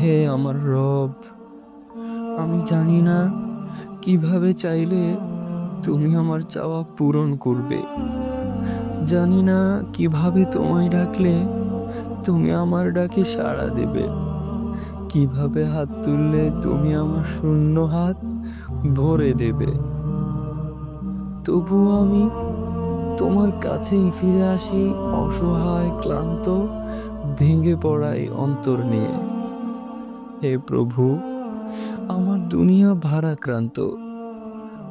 হে আমার রব, আমি জানি না কীভাবে চাইলে তুমি আমার চাওয়া পূরণ করবে। জানি না কীভাবে তোমায় ডাকলে তুমি আমার ডাকে সাড়া দেবে। কীভাবে হাত তুললে তুমি আমার শূন্য হাত ভরে দেবে। তবুও আমি তোমার কাছেই ফিরে আসি অসহায়, ক্লান্ত, ভেঙে পড়াই অন্তর নিয়ে। হে প্রভু, আমার দুনিয়া ভারাক্রান্ত,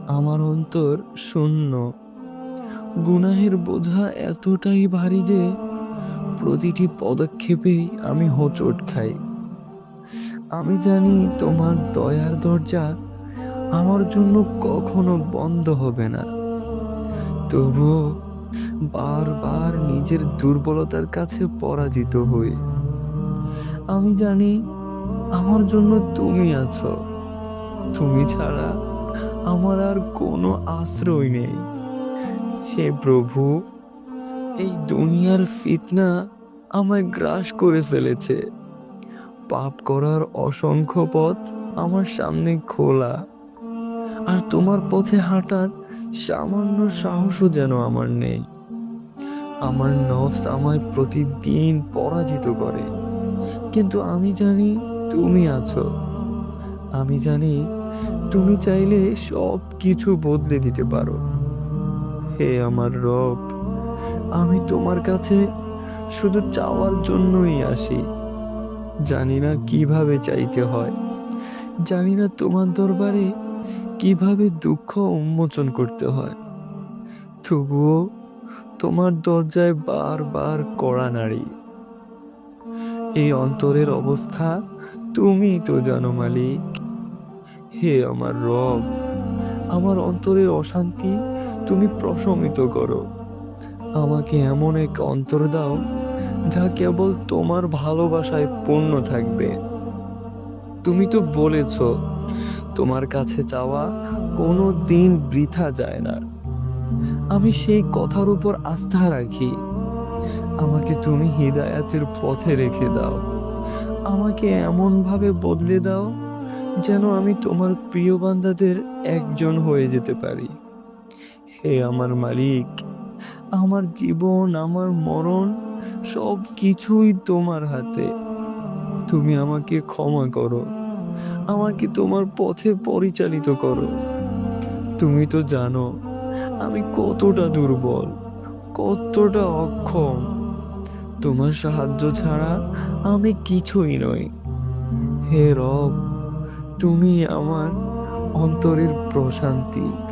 আমার অন্তর শূন্য। গুনাহের বোঝা এতটাই ভারী যে প্রতিটি পদক্ষেপেই আমি হোঁচট খাই। আমি জানি তোমার দয়ার দরজা আমার জন্য কখনো বন্ধ হবে না। তবুও বারবার নিজের দুর্বলতার কাছে পরাজিত হই। আমি জানি আমার জন্য তুমি আছো। তুমি ছাড়া আমার আর কোনো আশ্রয় নেই। হে প্রভু, এই দুনিয়ার ফিতনা আমায় গ্রাস করে ফেলেছে। পাপ করার অসংখ্য পথ আমার সামনে খোলা। আর তোমার পথে হাঁটার সামান্য সাহসও যেন আমার নেই। আমার নফস আমায় প্রতিদিন পরাজিত করে। কিন্তু আমি জানি তুমি আছো। আমি জানি তুমি চাইলে সব কিছু বদলে দিতে পারো। হে আমার রব, আমি তোমার কাছে শুধু চাওয়ার জন্যই আসি। জানি না কীভাবে চাইতে হয়। জানি না তোমার দরবারে কীভাবে দুঃখ উন্মোচন করতে হয়। তবুও তোমার দরজায় বারবার কড়া নাড়ি। এই অন্তরের অবস্থা? তুমি তো জানো, মালিক। হে আমার রব, আমার অন্তরের অশান্তি তুমি প্রশমিত করো। আমাকে এমন এক অন্তর দাও, যা কেবল তোমার ভালোবাসায় পূর্ণ থাকবে। তুমি তো বলেছ, তোমার কাছে চাওয়া কোনো দিন বৃথা যায় না। আমি সেই কথার উপর আস্থা রাখি। আমাকে তুমি হৃদায়াতের পথে রেখে দাও। আমাকে এমনভাবে বদলে দাও যেন আমি তোমার প্রিয় বান্দাদের একজন হয়ে যেতে পারি। হে আমার মালিক, আমার জীবন, আমার মরণ সব কিছুই তোমার হাতে। তুমি আমাকে ক্ষমা করো। আমাকে তোমার পথে পরিচালিত করো। তুমি তো জানো, আমি কতটা দুর্বল, কতটা অক্ষম। তোমার সাহায্য ছাড়া আমি কিছুই নই। হে রব তুমি আমার অন্তরের প্রশান্তি।